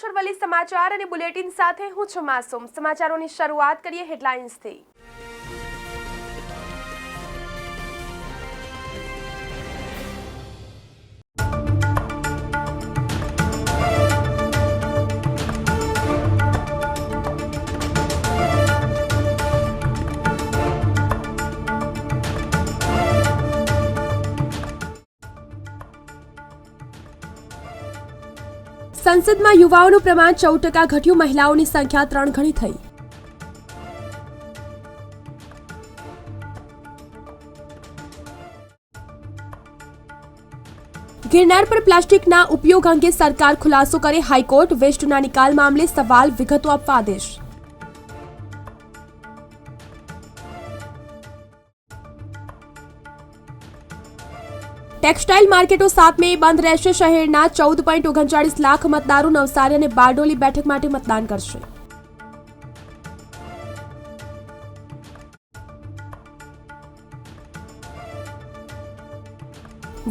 છો વલી સમાચાર અને બુલેટિન સાથે હું છું માસુમ. સમાચારોની શરૂઆત કરીએ હેડલાઇન્સથી. સંસદમાં યુવાઓનું પ્રમાણ ચૌદ ટકા ઘટ્યું, મહિલાઓની સંખ્યા ત્રણ ગણી થઈ. ગિરનાર પર પ્લાસ્ટિકના ઉપયોગ અંગે સરકાર ખુલાસો કરે હાઈકોર્ટ, વેસ્ટના નિકાલ મામલે સવાલ વિગતો આપવા આદેશ. ટેક્સટાઇલ માર્કેટો સાત મે બંધ રહેશે. શહેરના ચૌદ પોઈન્ટ ઓગણચાળીસ લાખ મતદારો નવસારી અને બારડોલી બેઠક માટે મતદાન કરશે.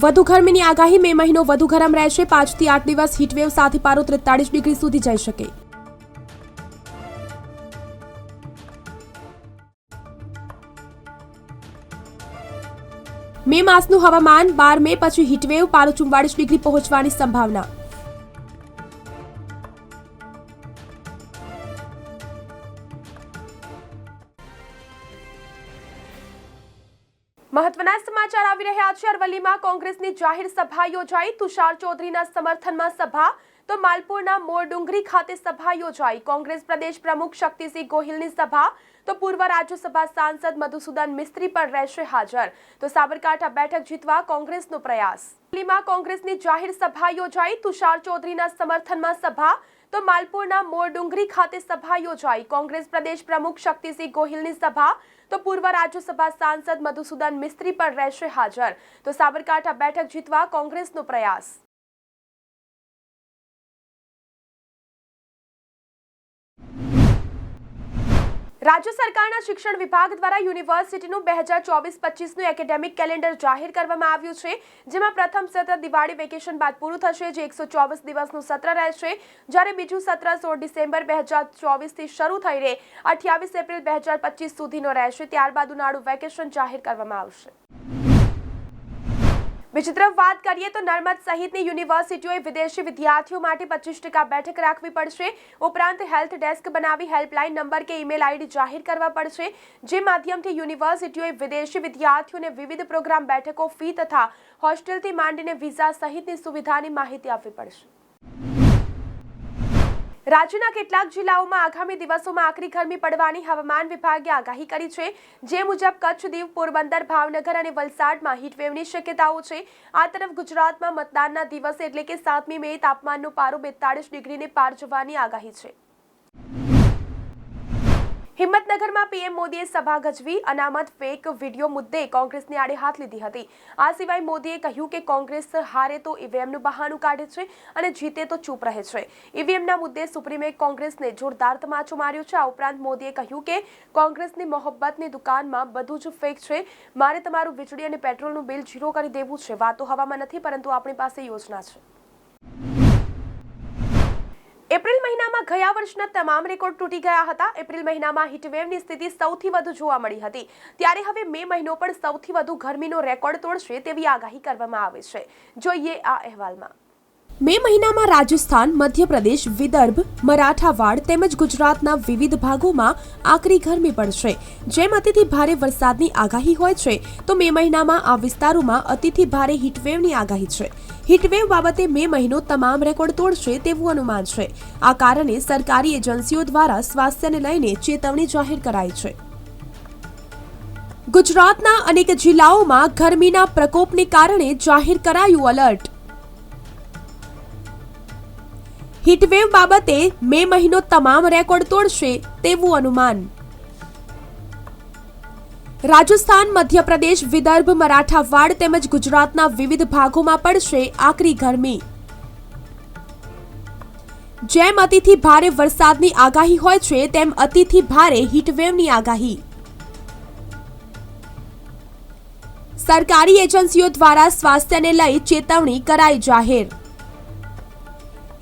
વધુ ગરમીની આગાહી મે મહિનો વધુ ગરમ રહેશે. પાંચથી આઠ દિવસ હીટવેવ સાથે પારો ત્રેતાળીસ ડિગ્રી સુધી જઈ શકે. મે માસનું હવામાન, બાર મે પછી હીટવેવ, પારો ચુમ્બાળીસ ડિગ્રી પહોંચવાની સંભાવના. મહત્વના સમાચાર આવી રહ્યા છે. અરવલ્લીમાં કોંગ્રેસની જાહેર સભા યોજાઈ. તુષાર ચૌધરીના સમર્થનમાં સભા તો માલપુરના મોરડુંગરી ખાતે સભા યોજાઈ. કોંગ્રેસ પ્રદેશ પ્રમુખ શક્તિસિંહ ગોહિલની સભા. તો પૂર્વ રાજ્યસભા સાંસદ મધુસૂદન મિસ્ત્રી પણ રહેશે હાજર. તો સાબરકાંઠા બેઠક જીતવા કોંગ્રેસનો પ્રયાસ. દિલ્હીમાં કોંગ્રેસની જાહેર સભા યોજાઈ. તુષાર ચૌધરીના સમર્થનમાં સભા. તો માલપુરના મોરડુંગરી ખાતે સભા યોજાઈ. કોંગ્રેસ પ્રદેશ પ્રમુખ શક્તિસિંહ ગોહિલની સભા. તો પૂર્વ રાજ્યસભા સાંસદ મધુસૂદન મિસ્ત્રી પણ રહેશે હાજર. તો સાબરકાંઠા બેઠક જીતવા કોંગ્રેસનો પ્રયાસ. રાજ્ય સરકારના શિક્ષણ વિભાગ દ્વારા યુનિવર્સિટીનું બે હજાર ચોવીસ પચીસનું એકેડેમિક કેલેન્ડર જાહેર કરવામાં આવ્યું છે, જેમાં પ્રથમ સત્ર દિવાળી વેકેશન બાદ પૂરું થશે, જે એકસો ચોવીસ દિવસનું સત્ર રહેશે. જ્યારે બીજું સત્ર સોળ ડિસેમ્બર બે હજાર ચોવીસથી શરૂ થઈને અઠ્યાવીસ એપ્રિલ બે હજાર પચીસ સુધીનો રહેશે. ત્યારબાદ ઉનાળુ વેકેશન જાહેર કરવામાં આવશે. તરફ વાત કરીએ તો નર્મદ સહિતની યુનિવર્સિટીઓએ વિદેશી વિદ્યાર્થીઓ માટે પચીસ ટકા બેઠક રાખવી પડશે. ઉપરાંત હેલ્થ ડેસ્ક બનાવી હેલ્પલાઇન નંબર કે ઈમેલ આઈડી જાહેર કરવા પડશે, જે માધ્યમથી યુનિવર્સિટીઓએ વિદેશી વિદ્યાર્થીઓને વિવિધ પ્રોગ્રામ બેઠકો, ફી તથા હોસ્ટેલથી માંડીને વિઝા સહિતની સુવિધાની માહિતી આપવી પડશે. રાજ્યના કેટલાક જિલ્લાઓમાં આગામી દિવસોમાં આકરી ગરમી પડવાની હવામાન વિભાગે આગાહી કરી છે. જે મુજબ કચ્છ, દીવ, પોરબંદર, ભાવનગર અને વલસાડમાં હીટવેવની શક્યતાઓ છે. આ તરફ ગુજરાતમાં મતદાનના દિવસે એટલે કે સાતમી મે તાપમાનનો પારો બેતાળીસ ડિગ્રીને પાર જવાની આગાહી છે. હિંમતનગરમાં પીએમ મોદીએ સભા ગજવી, અનામત ફેક વીડિયો મુદ્દે કોંગ્રેસની આડે હાથ લીધી હતી. આ સિવાય મોદીએ કહ્યું કે કોંગ્રેસ હારે તો ઈવીએમનું બહાનું કાઢે છે અને જીતે તો ચૂપ રહે છે. ઈવીએમના મુદ્દે સુપ્રીમે કોંગ્રેસને જોરદાર તમાચો માર્યો છે. આ ઉપરાંત મોદીએ કહ્યું કે કોંગ્રેસની મોહબ્બતની દુકાનમાં બધું જ ફેક છે. મારે તમારું વીજળી અને પેટ્રોલનું બિલ ઝીરો કરી દેવું છે. વાતો હવામાં નથી, પરંતુ આપણી પાસે યોજના છે. એપ્રિલ મહિનામાં ગયા વર્ષના તમામ રેકોર્ડ તૂટી ગયા હતા. એપ્રિલ મહિનામાં હીટવેવની સ્થિતિ સૌથી વધુ જોવા મળી હતી. ત્યારે હવે મે મહિનો પણ સૌથી વધુ ગરમીનો રેકોર્ડ તોડશે તેવી આગાહી કરવામાં આવે છે. જોઈએ આ અહેવાલમાં. મે મહિનામાં રાજસ્થાન, મધ્યપ્રદેશ, વિદર્ભ, મરાઠાવાડ તેમજ ગુજરાતના વિવિધ ભાગોમાં આકરી ગરમી પડશે. જેમ અતિથી ભારે વરસાદની આગાહી હોય છે, તો મે મહિનામાં આ વિસ્તારોમાં અતિથી ભારે હીટવેવની આગાહી છે. હીટવેવ બાબતે મે મહિનો તમામ રેકોર્ડ તોડશે તેવું અનુમાન છે. આ કારણે સરકારી એજન્સીઓ દ્વારા સ્વાસ્થ્યને લઈને ચેતવણી જાહેર કરાઈ છે. ગુજરાતના અનેક જિલ્લાઓમાં ગરમીના પ્રકોપને કારણે જાહેર કરાયું એલર્ટ હીટવેવ બાબતે મે મહિનો તમામ રેકોર્ડ તોડશે તેવું અનુમાન. રાજસ્થાન, મધ્યપ્રદેશ, વિદર્ભ મરાઠાવાડ તેમજ ગુજરાતના વિવિધ ભાગોમાં પડશે આકરી ગરમી. જેમ અતિથી ભારે વરસાદની આગાહી હોય છે, તેમ અતિથી ભારે હીટવેવની આગાહી. સરકારી એજન્સીઓ દ્વારા સ્વાસ્થ્યને લઈ ચેતવણી કરાઈ જાહેર.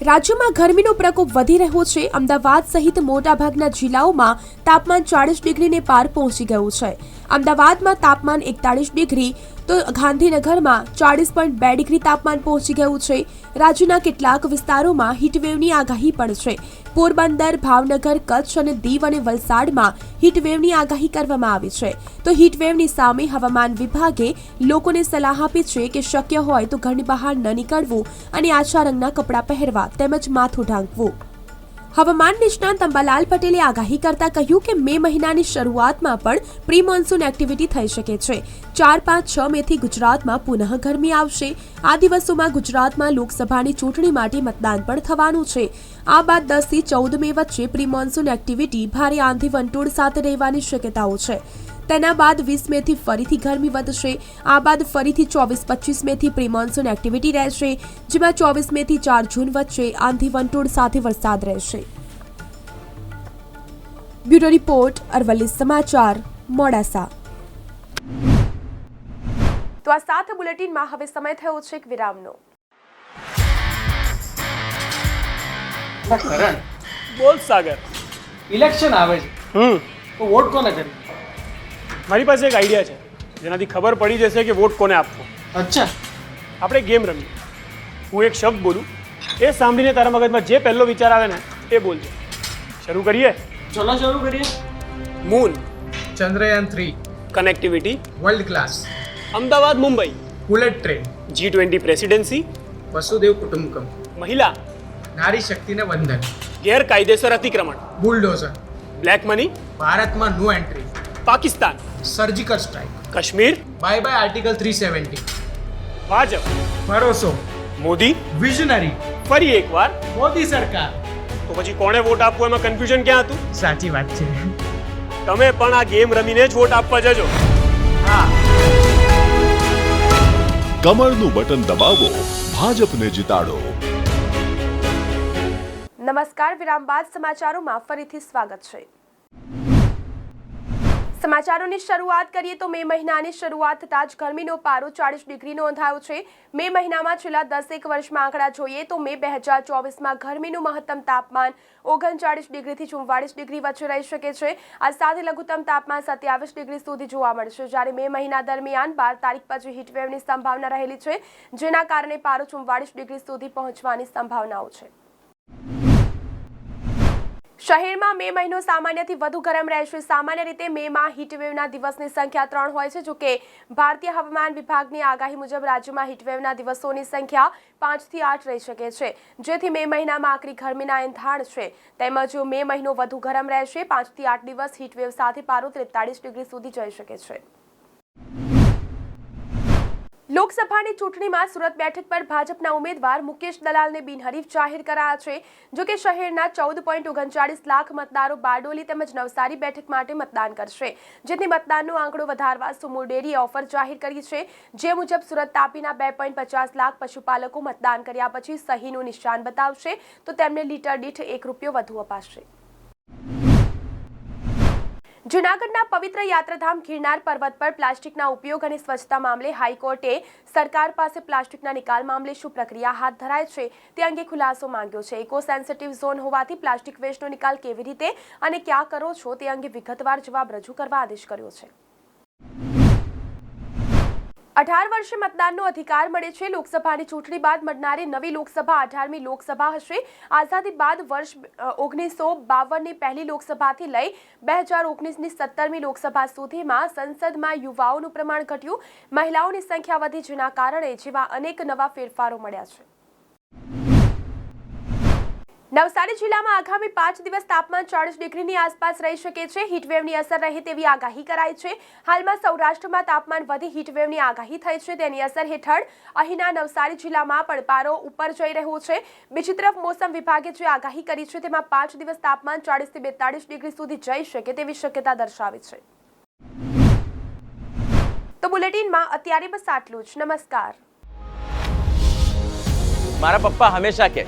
રાજ્યમાં ગરમીનો પ્રકોપ વધી રહ્યો છે. અમદાવાદ સહિત મોટાભાગના જિલ્લાઓમાં તાપમાન ચાળીસ ડિગ્રીને પાર પહોંચી ગયું છે. અમદાવાદમાં તાપમાન એકતાળીસ ડિગ્રી, તો ગાંધીનગરમાં ચાળીસ પોઈન્ટ બે ડિગ્રી તાપમાન પહોંચી ગયું છે. રાજ્યના કેટલાક વિસ્તારોમાં હીટવેવની આગાહી પણ છે. પોરબંદર, ભાવનગર, કચ્છ અને દીવ અને વલસાડમાં હીટવેવની આગાહી કરવામાં આવી છે. તો હીટવેવની સામે હવામાન વિભાગે લોકોને સલાહ આપી છે કે શક્ય હોય તો ઘરની બહાર ન નીકળવું અને આછા રંગના કપડાં પહેરવા તેમજ માથું ઢાંકવું. હવામાન નિષ્ણાંત અંબાલાલ પટેલે આગાહી કરતા કહ્યું કે મે મહિનાની શરૂઆતમાં પણ પ્રી મોન્સૂન એક્ટિવિટી થઈ શકે છે. ચાર પાંચ છ મેથી ગુજરાતમાં પુનઃ ગરમી આવશે. આ દિવસોમાં ગુજરાતમાં લોકસભાની ચૂંટણી માટે મતદાન પણ થવાનું છે. આ બાદ દસથી ચૌદ મે વચ્ચે પ્રી મોન્સૂન એક્ટિવિટી ભારે આંધી વંટોળ સાથે રહેવાની શક્યતાઓ છે. તેના બાદ વીસ મેથી ફરીથી ગરમી વધશે. આ બાદ ફરીથી ચોવીસ પચીસ મેથી પ્રી મોન્સૂન એક્ટિવિટી રહેશે જેમાં ચોવીસ મેથી ચાર જૂન વચ્ચે આંધી વંટોળ સાથે વરસાદ રહેશે. બ્યુરો રિપોર્ટ અરવલ્લી સમાચાર મોડાસા. તો આ સાથે બુલેટિનમાં હવે સમય થયો છે એક વિરામનો. બોલ સાગર. ઇલેક્શન આવે છે. હમ. તો વોટ કોને કરી? મારી પાસે એક આઈડિયા છે. જેનાથી ખબર પડી જશે કે વોટ કોને આપવો. અચ્છા. આપણે ગેમ રમીએ. હું એક શબ્દ બોલું. એ સાંભળીને તારા મગજમાં જે પહેલો વિચાર આવે ને એ બોલજો. શરૂ કરીએ? ચલો શરૂ કરીએ. Moon Chandrayaan three connectivity world class Ahmedabad Mumbai. Bullet train G twenty presidency Vasudev કુટુંબકમ. મહિલા. નારી શક્તિને વંદન. ગેરકાયદેસર અતિક્રમણ. બુલડોઝર બ્લેક મની ભારતમાં no entry Pakistan. Surgical strike Kashmir? Bye bye article three seventy Bhajap ભરોસો. મોદી? વિઝનરી ફરી એકવાર. મોદી સરકાર. તો પછી કોણે વોટ આપવો? એમાં કન્ફ્યુઝન ક્યાં હતું? સાચી વાત છે. તમે પણ આ ગેમ રમીને જ વોટ આપવા જજો. હા. કમળનું બટન દબાવો ભાજપને જીતાડો. નમસ્કાર વિરામ બાદ સમાચારોમાં ફરીથી સ્વાગત છે. સમાચારોની શરૂઆત કરીએ તો મે મહિનાની શરૂઆત થતાં જ ગરમીનો પારો ચાળીસ ડિગ્રી નોંધાયો છે. મે મહિનામાં છેલ્લા દસેક વર્ષમાં આંકડા જોઈએ તો મે બે હજાર ચોવીસમાં ગરમીનું મહત્તમ તાપમાન ઓગણચાળીસ ડિગ્રીથી ચુમ્વાળીસ ડિગ્રી વચ્ચે રહી શકે છે. આ સાથે લઘુત્તમ તાપમાન સત્યાવીસ ડિગ્રી સુધી જોવા મળશે. જ્યારે મે મહિના દરમિયાન બાર તારીખ પછી હીટવેવની સંભાવના રહેલી છે, જેના કારણે પારો ચુમ્વાળીસ ડિગ્રી સુધી પહોંચવાની સંભાવનાઓ છે. શહેરમાં મે મહિનો સામાન્યથી વધુ ગરમ રહેશે સામાન્ય રીતે મેમાં હીટવેવના દિવસની સંખ્યા ત્રણ હોય છે, જોકે ભારતીય હવામાન વિભાગની આગાહી મુજબ રાજ્યમાં હીટવેવના દિવસોની સંખ્યા પાંચથી આઠ રહી શકે છે. જેથી મે મહિનામાં આકરી ગરમીના એંધાણ છે. તેમજ મે મહિનો વધુ ગરમ રહેશે પાંચથી આઠ દિવસ હીટવેવ સાથે પારો ત્રેતાળીસ ડિગ્રી સુધી જઈ શકે છે. લોકસભાની ચૂંટણીમાં સુરત બેઠક પર ભાજપના ઉમેદવાર મુકેશ દલાલને બિનહરીફ જાહેર કરાયા છે. જો કે શહેરના ચૌદ પોઈન્ટ ઓગણચાળીસ લાખ મતદારો બારડોલી તેમજ નવસારી બેઠક માટે મતદાન કરશે. જેથી મતદાનનો આંકડો વધારવા સુમુર ડેરીએ ઓફર જાહેર કરી છે. જે મુજબ સુરત તાપીના બે પોઈન્ટ પચાસ લાખ પશુપાલકો મતદાન કર્યા પછી સહીનું નિશાન બતાવશે. તો તેમને લીટર દીઠ એક રૂપિયો વધુ અપાશે. જૂનાગઢના પવિત્ર યાત્રાધામ ગિરનાર પર્વત પર પ્લાસ્ટિકના ઉપયોગ અને સ્વચ્છતા મામલે હાઈકોર્ટે સરકાર પાસે પ્લાસ્ટિકના નિકાલ મામલે શું પ્રક્રિયા હાથ ધરાય છે તે અંગે ખુલાસો માંગ્યો છે. ઇકો સેન્સિટિવ ઝોન હોવાથી પ્લાસ્ટિક વેસ્ટનો નિકાલ કેવી રીતે અને ક્યાં કરો છો તે અંગે વિગતવાર જવાબ રજૂ કરવા આદેશ કર્યો છે. અઢાર વર્ષે મતદાનનો અધિકાર મળે છે. લોકસભાની ચૂંટણી બાદ મળનારી નવી લોકસભા અઢારમી લોકસભા હશે. આઝાદી બાદ વર્ષ ઓગણીસો બાવનની પહેલી લોકસભાથી લઈ બે હજાર ઓગણીસની સત્તરમી લોકસભા સુધીમાં સંસદમાં યુવાઓનું પ્રમાણ ઘટ્યું. મહિલાઓની સંખ્યા વધી જેના કારણે જેવા અનેક નવા ફેરફારો મળ્યા છે. નવસારી જિલ્લામાં આગામી પાંચ દિવસ તાપમાન ચાળીસ ડિગ્રીની આસપાસ રહી શકે છે. હીટવેવની અસર રહે તેવી આગાહી કરાઈ છે. હાલમાં સૌરાષ્ટ્રમાં તાપમાન વધી હીટવેવની આગાહી થઈ છે. તેની અસર હેઠળ અહીંના નવસારી જિલ્લામાં પણ પારો ઉપર જઈ રહ્યો છે. બીજી તરફ મોસમ વિભાગે જે આગાહી કરી છે, તેમાં પાંચ દિવસ તાપમાન ચાળીસથી બેતાળીસ ડિગ્રી સુધી જઈ શકે તેવી શક્યતા દર્શાવી છે. તો બુલેટિનમાં અત્યારે બસ આટલું જ. નમસ્કાર. મારા પપ્પા હંમેશા કહે